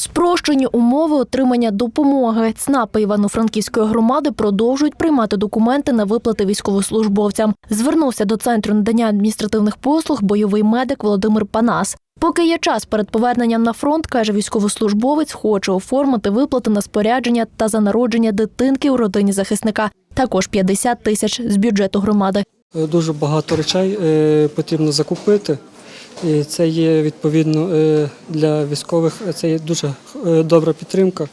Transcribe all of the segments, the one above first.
Спрощені умови отримання допомоги. ЦНАПи Івано-Франківської громади продовжують приймати документи на виплати військовослужбовцям. Звернувся до центру надання адміністративних послуг бойовий медик Володимир Панас. Поки є час перед поверненням на фронт, каже військовослужбовець, хоче оформити виплати на спорядження та за народження дитинки у родині захисника. Також 50 тисяч з бюджету громади. Е, Дуже багато речей е, потрібно закупити. І це є відповідно е, для військових. е, Це є дуже е, добра підтримка.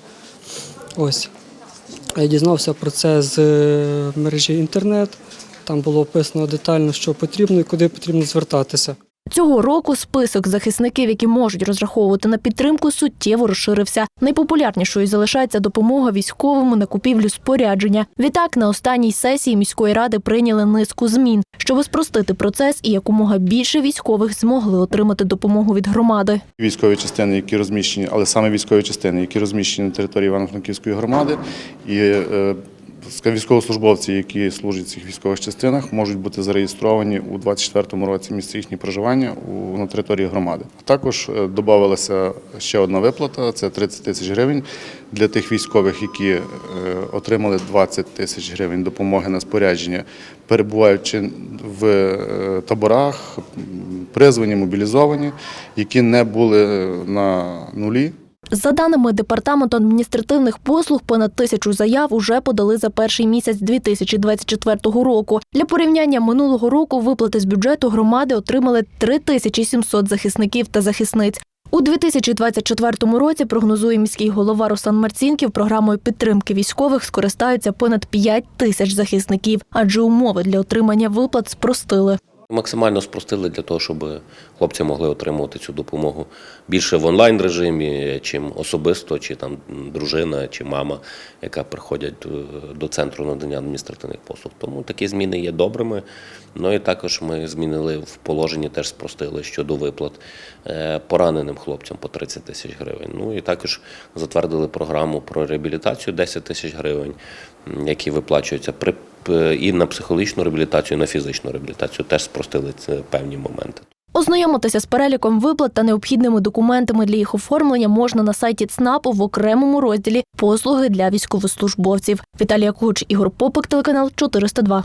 Ось. Я дізнався про це з мережі інтернет. Там було описано детально, що потрібно і куди потрібно звертатися. Цього року список захисників, які можуть розраховувати на підтримку, суттєво розширився. Найпопулярнішою залишається допомога військовим на купівлю спорядження. Відтак, на останній сесії міської ради прийняли низку змін, щоб спростити процес і якомога більше військових змогли отримати допомогу від громади. Військові частини, які розміщені, але саме військові частини, які розміщені на території Івано-Франківської громади, і військовослужбовці, які служать в цих військових частинах, можуть бути зареєстровані у 24-му році місце їхнього проживання на території громади. Також е, додавалася ще одна виплата це 30 тисяч гривень для тих військових, які е, отримали 20 тисяч гривень допомоги на спорядження, перебуваючи в е, таборах, призвані, мобілізовані, які не були на нулі. За даними департаменту адміністративних послуг, понад тисячу заяв уже подали за перший місяць 2024 року. Для порівняння минулого року виплати з бюджету громади отримали 3700 захисників та захисниць. У 2024 році прогнозує міський голова Руслан Марцінків програмою підтримки військових скористаються понад 5 тисяч захисників, адже умови для отримання виплат спростили. Максимально спростили для того, щоб хлопці могли отримувати цю допомогу більше в онлайн режимі, чим особисто, чи там дружина, чи мама, яка приходять е, до центру надання адміністративних послуг. Тому такі зміни є добрими. Ну і також ми змінили в положенні, теж спростили щодо виплат е, пораненим хлопцям по 30 тисяч гривень. Ну і також затвердили програму про реабілітацію 10 тисяч гривень, які виплачуються при і на психологічну реабілітацію, і на фізичну реабілітацію. Теж спростили це певні моменти. Ознайомитися з переліком виплат та необхідними документами для їх оформлення можна на сайті ЦНАПу в окремому розділі Послуги для військовослужбовців. Віталія Куч, Ігор Попик, телеканал 402.